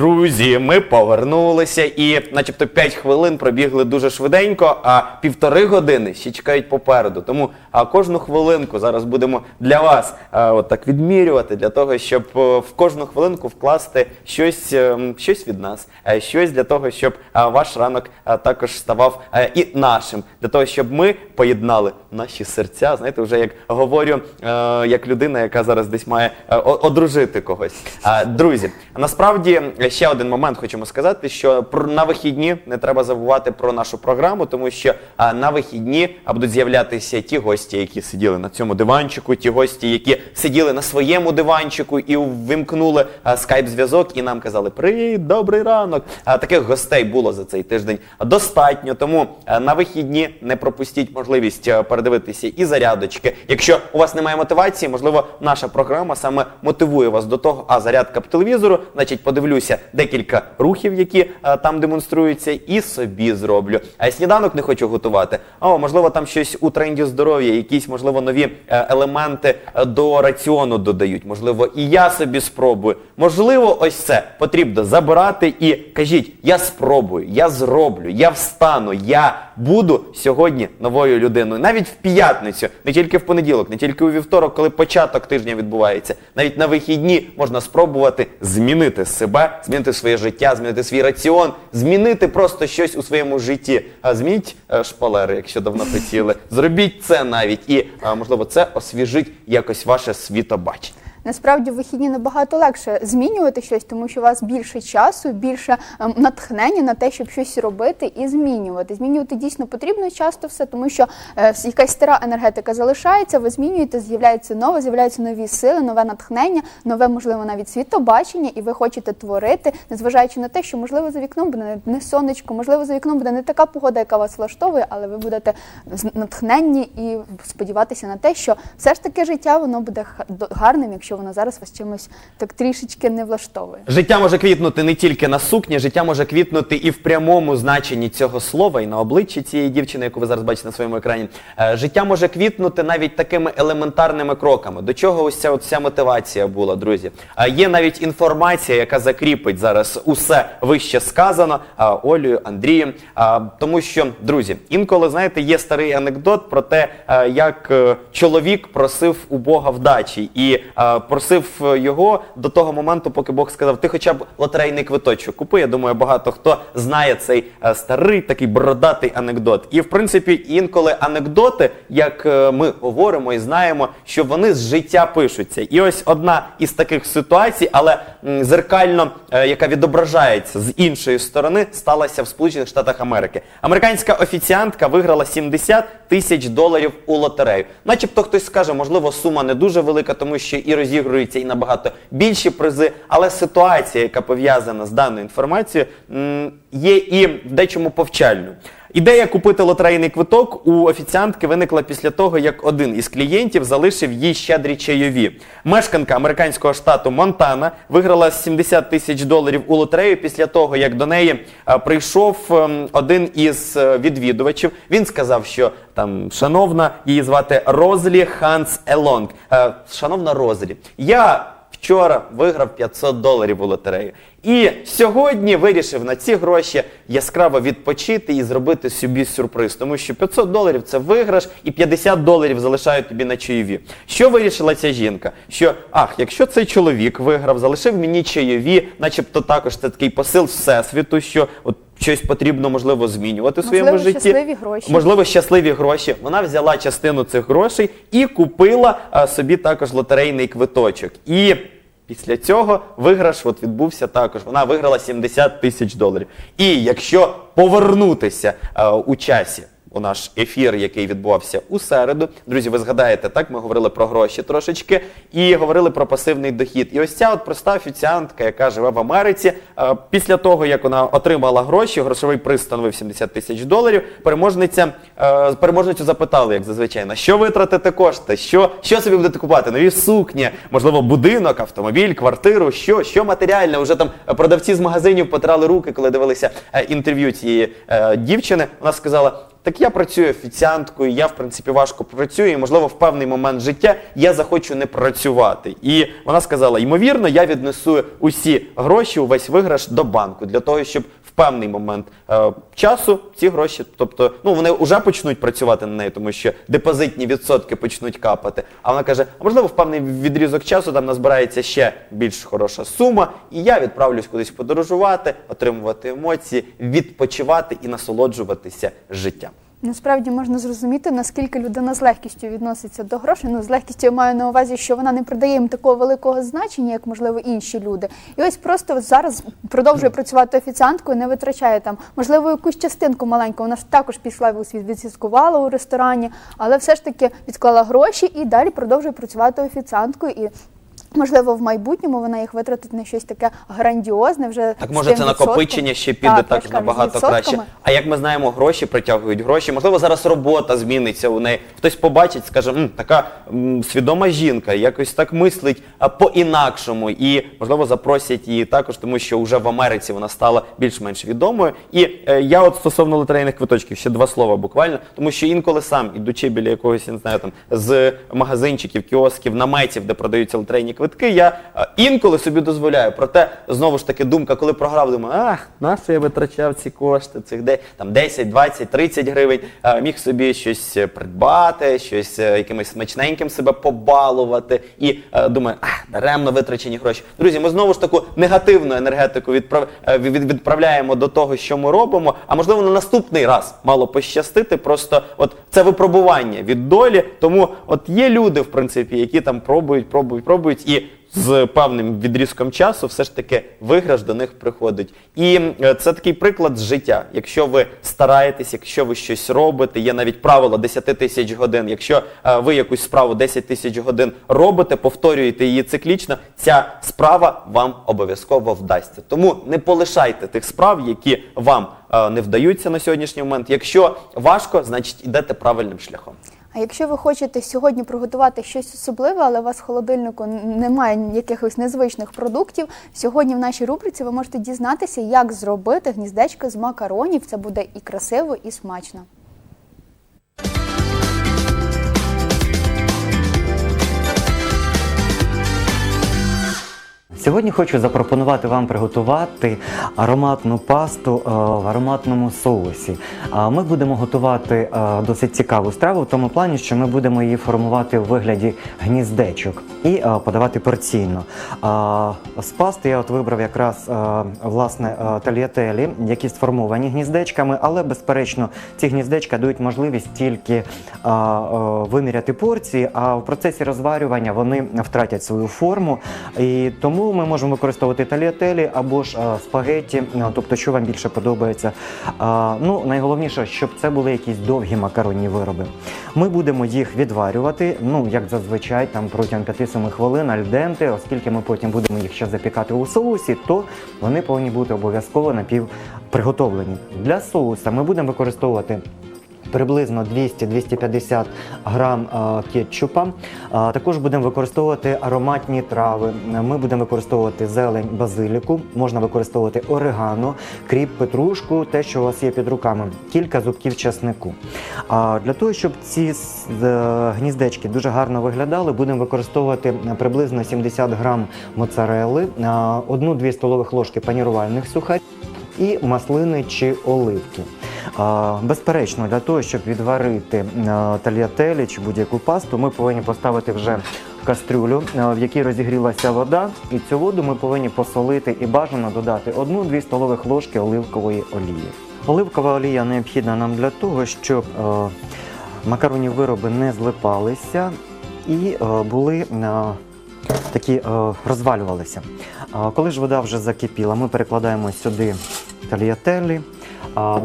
друг. Друзі, ми повернулися і, начебто, 5 хвилин пробігли дуже швиденько, а півтори години ще чекають попереду. Тому а, кожну хвилинку зараз будемо для вас а, от так відмірювати, для того, щоб е, в кожну хвилинку вкласти щось, ем, щось від нас, е, щось для того, щоб а, ваш ранок а, також ставав е, і нашим, для того, щоб ми поєднали наші серця. Знаєте, вже як говорю, е, як людина, яка зараз десь має е, одружити когось. А, Друзі, насправді ще один момент хочемо сказати, що про- на вихідні не треба забувати про нашу програму, тому що на вихідні будуть з'являтися ті гості, які сиділи на цьому диванчику, ті гості, які сиділи на своєму диванчику і вимкнули скайп-зв'язок і нам казали Привіт, добрий ранок. Таких гостей було за цей тиждень достатньо. Тому на вихідні не пропустіть можливість передивитися і зарядочки. Якщо у вас немає мотивації, можливо, наша програма саме мотивує вас до того, а зарядка по телевізору, значить, подивлюся декілька рухів, які а, там демонструються, і собі зроблю. А сніданок не хочу готувати. О, можливо, там щось у тренді здоров'я, якісь, можливо, нові е, елементи е, до раціону додають. Можливо, і я собі спробую. Можливо, ось це потрібно забирати і кажіть, я спробую, я зроблю, я встану, я буду сьогодні новою людиною. Навіть в п'ятницю, не тільки в понеділок, не тільки у вівторок, коли початок тижня відбувається. Навіть на вихідні можна спробувати змінити себе, змінити своє життя, змінити свій раціон, змінити просто щось у своєму житті. А змініть е, шпалери, якщо давно хотіли. Зробіть це навіть, і можливо це освіжить якось ваше світобачення. Насправді в вихідні набагато легше змінювати щось, тому що у вас більше часу, більше ем, натхнення на те, щоб щось робити і змінювати. Змінювати дійсно потрібно часто все, тому що е, якась стара енергетика залишається, ви змінюєте, з'являється нове, з'являються нові сили, нове натхнення, нове, можливо, навіть світобачення, і ви хочете творити, незважаючи на те, що можливо за вікном буде не- не сонечко, можливо, за вікном буде не така погода, яка вас влаштовує, але ви будете натхненні і сподіватися на те, що все ж таки життя воно буде гарним, якщо воно зараз вас чимось так трішечки не влаштовує. Життя може квітнути не тільки на сукні, життя може квітнути і в прямому значенні цього слова, і на обличчі цієї дівчини, яку ви зараз бачите на своєму екрані. Е, Життя може квітнути навіть такими елементарними кроками. До чого ось ця вся мотивація була, друзі? Е, Є навіть інформація, яка закріпить зараз усе вище сказано е, Олею, Андрієм. Е, Тому що, друзі, інколи, знаєте, є старий анекдот про те, е, як е, чоловік просив у Бога вдачі і просив е, його до того моменту, поки Бог сказав, ти хоча б лотерейний квиточок купи. Я думаю, багато хто знає цей е, старий такий бородатий анекдот. І в принципі, інколи анекдоти, як е, ми говоримо і знаємо, що вони з життя пишуться. І ось одна із таких ситуацій, але зеркально, яка відображається з іншої сторони, сталася в Сполучених Штатах Америки. Американська офіціантка виграла 70 тисяч доларів у лотерею. Начебто хтось скаже, можливо, сума не дуже велика, тому що і розігруються і набагато більші призи. Але ситуація, яка пов'язана з даною інформацією, є і в дечому повчальною. Ідея купити лотерейний квиток у офіціантки виникла після того, як один із клієнтів залишив їй щедрі чайові. Мешканка американського штату Монтана виграла 70 тисяч доларів у лотерею після того, як до неї е, прийшов ем, один із е, відвідувачів. Він сказав, що там шановна її звати Розлі Ханс Елонг. Е, Шановна Розлі, я вчора виграв 500 доларів у лотерею. І сьогодні вирішив на ці гроші яскраво відпочити і зробити собі сюрприз, тому що 500 доларів це виграш, і 50 доларів залишають тобі на чайові. Що вирішила ця жінка? Що ах, якщо цей чоловік виграв, залишив мені чайові, начебто також це такий посил всесвіту, що от щось потрібно можливо змінювати в своєму Можливо, житті. щасливі гроші. Можливо, щасливі гроші. Вона взяла частину цих грошей і купила а, собі також лотерейний квиточок. І після цього виграш от відбувся також. Вона виграла 70 тисяч доларів. І якщо повернутися е, у часі. У наш ефір, який відбувався у середу. Друзі, ви згадаєте, так ми говорили про гроші трошечки і говорили про пасивний дохід. І ось ця от проста офіціантка, яка живе в Америці, е, після того як вона отримала гроші, грошовий приз становив 70 тисяч доларів. Переможниця е, переможницю запитали, як зазвичай, на що витратите кошти, що, що собі будете купувати? Нові сукні, можливо, будинок, автомобіль, квартиру, що, що матеріальне. Уже там продавці з магазинів потирали руки, коли дивилися е, інтерв'ю цієї дівчини. Вона сказала. Так я працюю офіціанткою, я в принципі важко працюю, і можливо в певний момент життя я захочу не працювати. І вона сказала: ймовірно, я віднесу усі гроші, увесь виграш до банку для того, щоб певний момент е, часу ці гроші, тобто, ну вони вже почнуть працювати на неї, тому що депозитні відсотки почнуть капати. А вона каже: а можливо, в певний відрізок часу там назбирається ще більш хороша сума, і я відправлюсь кудись подорожувати, отримувати емоції, відпочивати і насолоджуватися життям. Насправді можна зрозуміти, наскільки людина з легкістю відноситься до грошей. Ну, з легкістю я маю на увазі, що вона не придає їм такого великого значення, як можливо інші люди. І ось просто зараз продовжує працювати офіціанткою, не витрачає там, можливо, якусь частинку маленьку. Вона ж також пішла у світ, відсвяткувала у ресторані, але все ж таки відклала гроші і далі продовжує працювати офіціанткою. І Можливо, в майбутньому вона їх витратить на щось таке грандіозне. Вже Так може це накопичення ще піде Так, так, набагато краще. А як ми знаємо, гроші притягують гроші. Можливо, зараз робота зміниться у неї. Хтось побачить, скаже, «М, така м, свідома жінка, якось так мислить а, по-інакшому. І можливо запросять її також, тому що вже в Америці вона стала більш-менш відомою. І е, я от стосовно лотерейних квиточків ще два слова буквально, тому що інколи сам, ідучи біля якогось, я не знаю, там з магазинчиків, кіосків, наметів, де продаються лотерейні квитки, я е, інколи собі дозволяю. Проте знову ж таки думка, коли програв, думаю, ах, на що я витрачав ці кошти, цих де там 10, 20, 30 гривень, е, міг собі щось е, придбати, щось якимось смачненьким себе побалувати. І думаю, ах, даремно витрачені гроші. Друзі, ми знову ж таку негативну енергетику відправ... відправляємо до того, що ми робимо. А можливо, на наступний раз мало пощастити. Просто от це випробування від долі. Тому от є люди, в принципі, які там пробують, пробують, пробують і. З певним відрізком часу все ж таки виграш до них приходить. І це такий приклад з життя. Якщо ви стараєтесь, якщо ви щось робите, є навіть правило 10 тисяч годин. Якщо е, ви якусь справу 10 тисяч годин робите, повторюєте її циклічно, ця справа вам обов'язково вдасться. Тому не полишайте тих справ, які вам е, не вдаються на сьогоднішній момент. Якщо важко, значить ідете правильним шляхом. А якщо ви хочете сьогодні приготувати щось особливе, але у вас в холодильнику немає якихось незвичних продуктів, сьогодні в нашій рубриці ви можете дізнатися, як зробити гніздечко з макаронів. Це буде і красиво, і смачно. Сьогодні хочу запропонувати вам приготувати ароматну пасту е, в ароматному соусі. Ми будемо готувати е, досить цікаву страву в тому плані, що ми будемо її формувати в вигляді гніздечок і е, подавати порційно. З пасти я от вибрав якраз власне тальятелі, які сформовані гніздечками, але безперечно ці гніздечка дають можливість тільки виміряти порції, а в процесі розварювання вони втратять свою форму. І тому ми можемо використовувати таліателі або ж е, спагетті, е, тобто, що вам більше подобається. Ну, найголовніше, щоб це були якісь довгі макаронні вироби. Ми будемо їх відварювати, ну як зазвичай, там протягом 5-7 хвилин альденте, оскільки ми потім будемо їх ще запікати у соусі, то вони повинні бути обов'язково напівприготовлені. Для соуса ми будемо використовувати приблизно 200-250 грам е, кетчупа. Також будемо використовувати ароматні трави. Ми будемо використовувати зелень базиліку, можна використовувати орегано, кріп, петрушку, те, що у вас є під руками, кілька зубків часнику. А Для того, щоб ці е, гніздечки дуже гарно виглядали, будемо використовувати приблизно 70 грам моцарели, 1-2 столових ложки панірувальних сухарів і маслини чи оливки. Безперечно, для того, щоб відварити а, тальятелі чи будь-яку пасту, ми повинні поставити вже кастрюлю, в якій розігрілася вода, і цю воду ми повинні посолити і бажано додати 1-2 столових ложки оливкової олії. Оливкова олія необхідна нам для того, щоб е, макаронні вироби не злипалися і е, були е, такі е, розвалювалися. Коли ж вода вже закипіла, ми перекладаємо сюди тальятелі.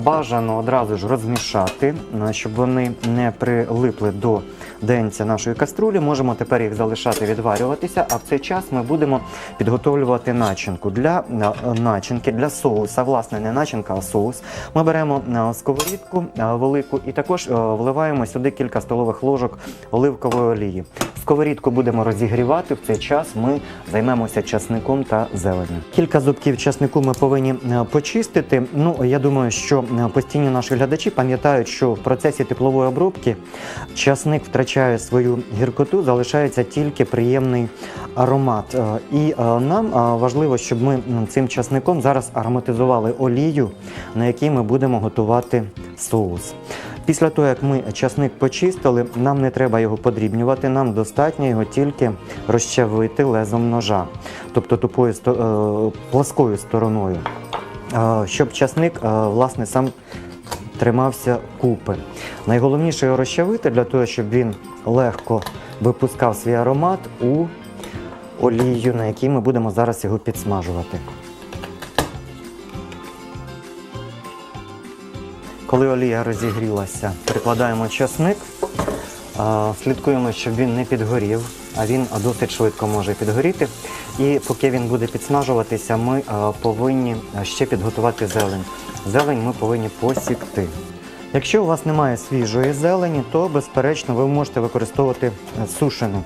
Бажано одразу ж розмішати, е, щоб вони не прилипли до денця нашої каструлі. Можемо тепер їх залишати відварюватися, а в цей час ми будемо підготовлювати начинку. Для е, начинки, для соуса, власне, не начинка, а соус. Ми беремо е, сковорідку е, велику і також вливаємо сюди кілька столових ложок оливкової олії. Сковорідку будемо розігрівати. В цей час ми займемося часником та зеленню. Кілька зубків часнику ми повинні почистити. Ну, я думаю, що постійні наші глядачі пам'ятають, що в процесі теплової обробки часник втрачає свою гіркоту, залишається тільки приємний аромат. Е, І е, нам е, важливо, щоб ми цим часником зараз ароматизували олію, на якій ми будемо готувати соус. Після того, як ми часник почистили, нам не треба його подрібнювати, нам достатньо його тільки розчавити лезом ножа, тобто тупою плоскою стороною, щоб часник власне сам тримався купи. Найголовніше його розчавити для того, щоб він легко випускав свій аромат у олію, на якій ми будемо зараз його підсмажувати. Коли олія розігрілася, прикладаємо часник, слідкуємо, щоб він не підгорів, а він досить швидко може підгоріти. І поки він буде підсмажуватися, ми повинні ще підготувати зелень. Зелень ми повинні посікти. Якщо у вас немає свіжої зелені, то безперечно ви можете використовувати е, сушену.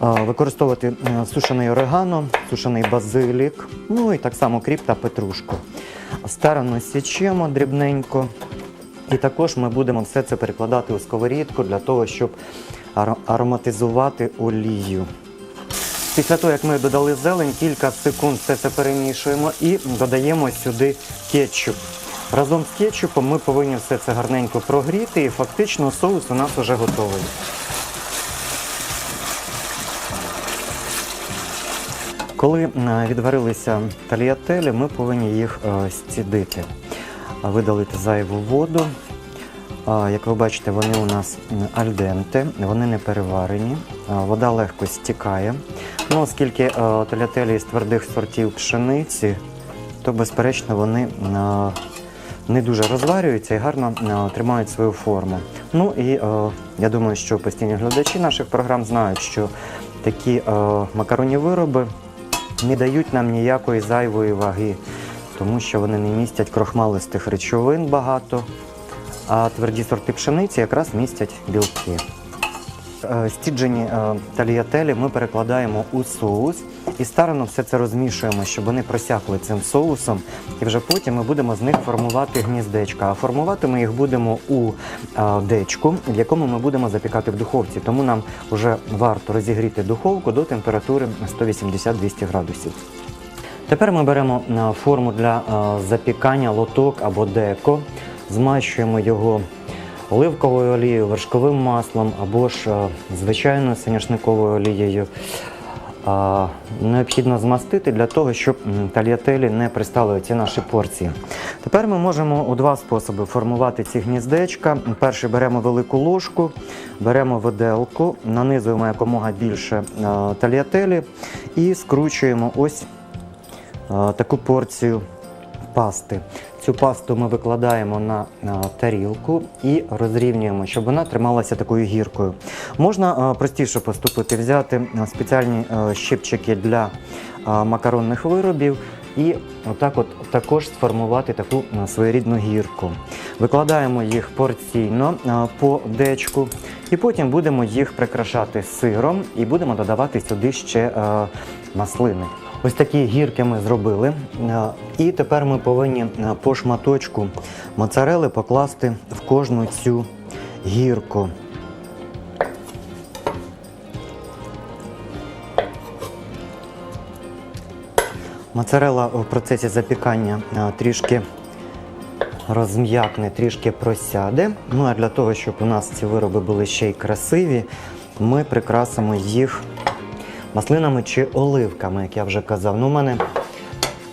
Використовувати е, сушений орегано, сушений базилік, ну і так само кріп та петрушку. Старано січемо дрібненько. І також ми будемо все це перекладати у сковорідку для того, щоб ароматизувати олію. Після того, як ми додали зелень, кілька секунд все це перемішуємо і додаємо сюди кетчуп. Разом з кетчупом ми повинні все це гарненько прогріти, і фактично соус у нас вже готовий. Коли е, відварилися тальятелі, ми повинні їх е, зцідити, видалити зайву воду. Як ви бачите, вони у нас альденте, вони не переварені, вода легко стікає. Ну, оскільки е, тальятелі з твердих сортів пшениці, то безперечно вони не дуже розварюються і гарно тримають свою форму. Ну і е, я думаю, що постійні глядачі наших програм знають, що такі е, макаронні вироби не дають нам ніякої зайвої ваги, тому що вони не містять крохмалистих речовин багато, а тверді сорти пшениці якраз містять білки. Е, Стіджені е, тальятелі ми перекладаємо у соус і старано все це розмішуємо, щоб вони просякли цим соусом. І вже потім ми будемо з них формувати гніздечка. А формувати ми їх будемо у е, дечку, в якому ми будемо запікати в духовці. Тому нам вже варто розігріти духовку до температури 180-200 градусів. Тепер ми беремо форму для запікання лоток або деко, змащуємо його оливковою олією, вершковим маслом або ж е, звичайною соняшниковою олією. Необхідно змастити для того, щоб тальятелі не пристали ці наші порції. Тепер ми можемо у два способи формувати ці гніздечка. Перший беремо велику ложку, беремо виделку, нанизуємо якомога більше е, тальятелі і скручуємо ось е, таку порцію пасти. Цю пасту ми викладаємо на, тарілку і розрівнюємо, щоб вона трималася такою гіркою. Можна е, простіше поступити, взяти е, спеціальні е, щипчики для макаронних виробів і отак от також сформувати таку своєрідну гірку. Викладаємо їх порційно по дечку, і потім будемо їх прикрашати сиром і будемо додавати сюди ще маслини. Ось такі гірки ми зробили. Е, І тепер ми повинні е, по шматочку моцарели покласти в кожну цю гірку. Моцарела в процесі запікання е, трішки розм'якне, трішки просяде. Ну а для того, щоб у нас ці вироби були ще й красиві, ми прикрасимо їх маслинами чи оливками, як я вже казав. Ну, у мене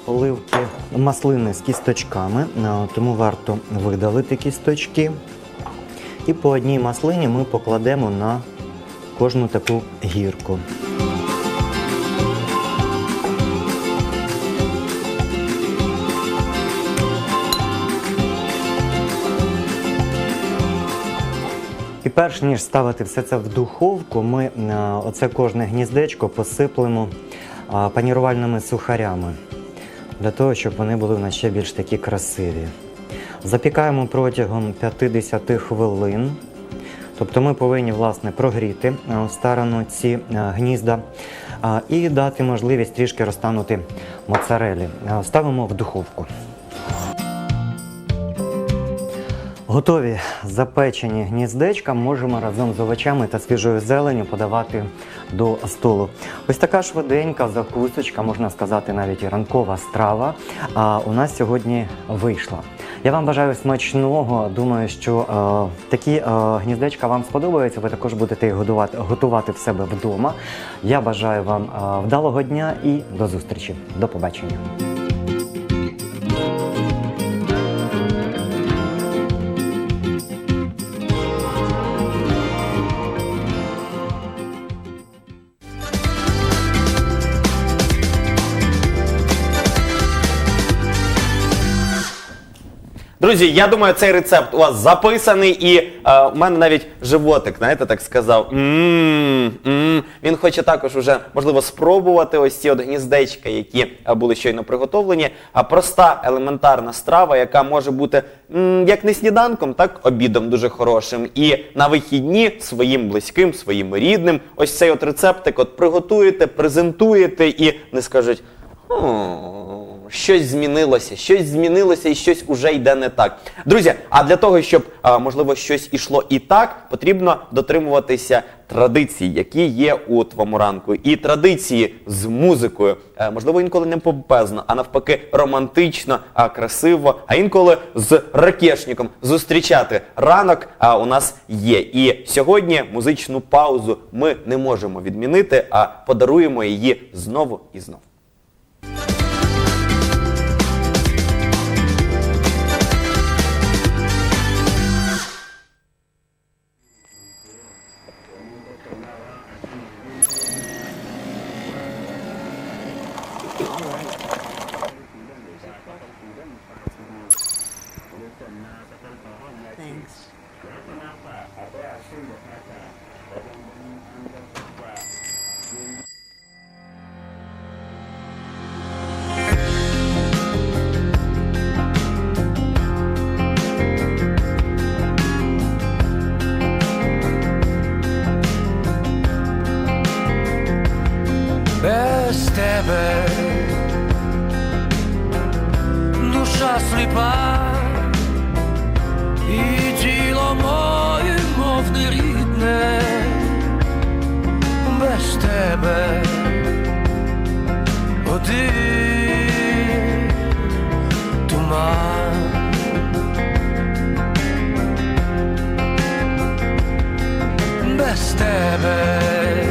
оливки, маслини з кісточками, е, тому варто видалити кісточки. І по одній маслині ми покладемо на кожну таку гірку. Перш ніж ставити все це в духовку, ми е, оце кожне гніздечко посиплемо панірувальними сухарями для того, щоб вони були в нас ще більш такі красиві. Запікаємо протягом 50 хвилин. Тобто ми повинні власне прогріти е, сторону ці е, гнізда і дати можливість трішки розтанути моцарелі. Ставимо в духовку. Готові запечені гніздечка можемо разом з овочами та свіжою зеленю подавати до столу. Ось така швиденька закусочка, можна сказати, навіть і ранкова страва. А у нас сьогодні вийшла. Я вам бажаю смачного. Думаю, що е, такі е, гніздечка вам сподобаються. Ви також будете їх годувати, готувати в себе вдома. Я бажаю вам е, вдалого дня і до зустрічі. До побачення. Друзі, я думаю, цей рецепт у вас записаний, і е, у мене навіть животик, знаєте, так сказав. «М, м». Він хоче також уже, можливо, спробувати ось ці от гніздечка, які е, були щойно приготовлені. А проста елементарна страва, яка може бути м, як не сніданком, так обідом дуже хорошим. І на вихідні своїм близьким, своїм рідним, ось цей от рецептик от приготуєте, презентуєте і не скажуть. «О, щось змінилося, щось змінилося і щось уже йде не так. Друзі, а для того, щоб можливо щось ішло і так, потрібно дотримуватися традицій, які є у твоєму ранку. І традиції з музикою, Е, можливо, інколи не помпезно, а навпаки, романтично, красиво, а інколи з ракешником зустрічати ранок а, у нас є. І сьогодні музичну паузу ми не можемо відмінити, а подаруємо її знову і знову. Без Без тебе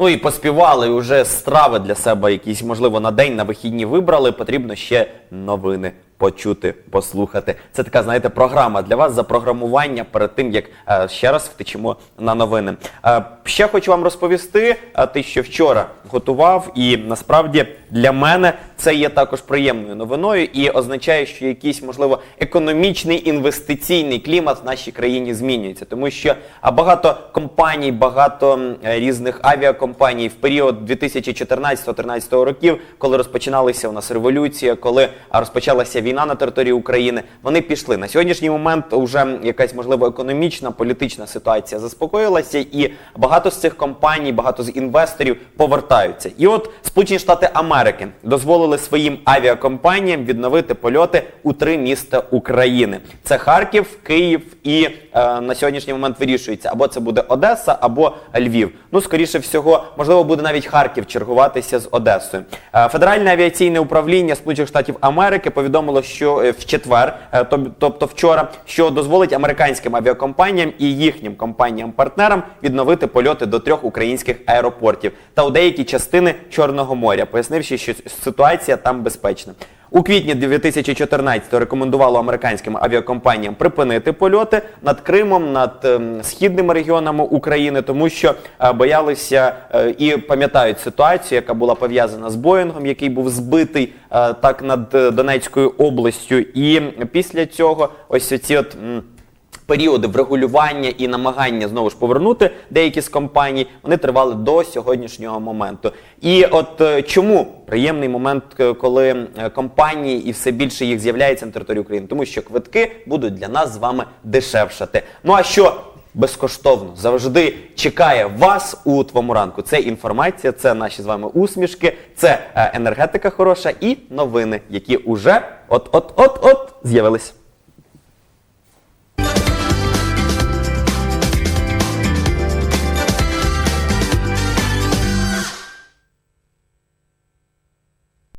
Ну і поспівали, і вже страви для себе якісь, можливо, на день, на вихідні вибрали. Потрібно ще новини почути, послухати. Це така, знаєте, програма для вас запрограмування перед тим, як е, ще раз втечемо на новини. Е, ще хочу вам розповісти, е, те, що вчора готував, і насправді для мене це є також приємною новиною і означає, що якийсь, можливо, економічний інвестиційний клімат в нашій країні змінюється, тому що багато компаній, багато е, різних авіакомпаній в період 2014-2013 років, коли розпочиналася у нас революція, коли розпочалася війна на території України, вони пішли. На сьогоднішній момент вже якась можливо економічна, політична ситуація заспокоїлася, і багато з цих компаній, багато з інвесторів повертаються. І от Сполучені Штати Америки дозволили своїм авіакомпаніям відновити польоти у три міста України: це Харків, Київ і е, на сьогоднішній момент вирішується або це буде Одеса, або Львів. Ну, скоріше всього, можливо, буде навіть Харків чергуватися з Одесою. Е, Федеральне авіаційне управління Сполучених Штатів Америки повідомило, що е, в четвер, е, тобто вчора, що дозволить американським авіакомпаніям і їхнім компаніям-партнерам відновити польоти до трьох українських аеропортів та у деякі частини Чорного моря, пояснивши, що ситуація там безпечна. У квітні 2014 рекомендувало американським авіакомпаніям припинити польоти над Кримом, над ем, східними регіонами України, тому що е, боялися е, і пам'ятають ситуацію, яка була пов'язана з Боїнгом, який був збитий е, так над Донецькою областю. І після цього ось ці от. Періоди врегулювання і намагання знову ж повернути деякі з компаній, вони тривали до сьогоднішнього моменту. І от е, чому приємний момент, е, коли е, компанії і все більше їх з'являється на території України? Тому що квитки будуть для нас з вами дешевшати. Ну а що безкоштовно завжди чекає вас у твому ранку? Це інформація, це наші з вами усмішки, це енергетика хороша і новини, які уже от-от-от-от з'явились.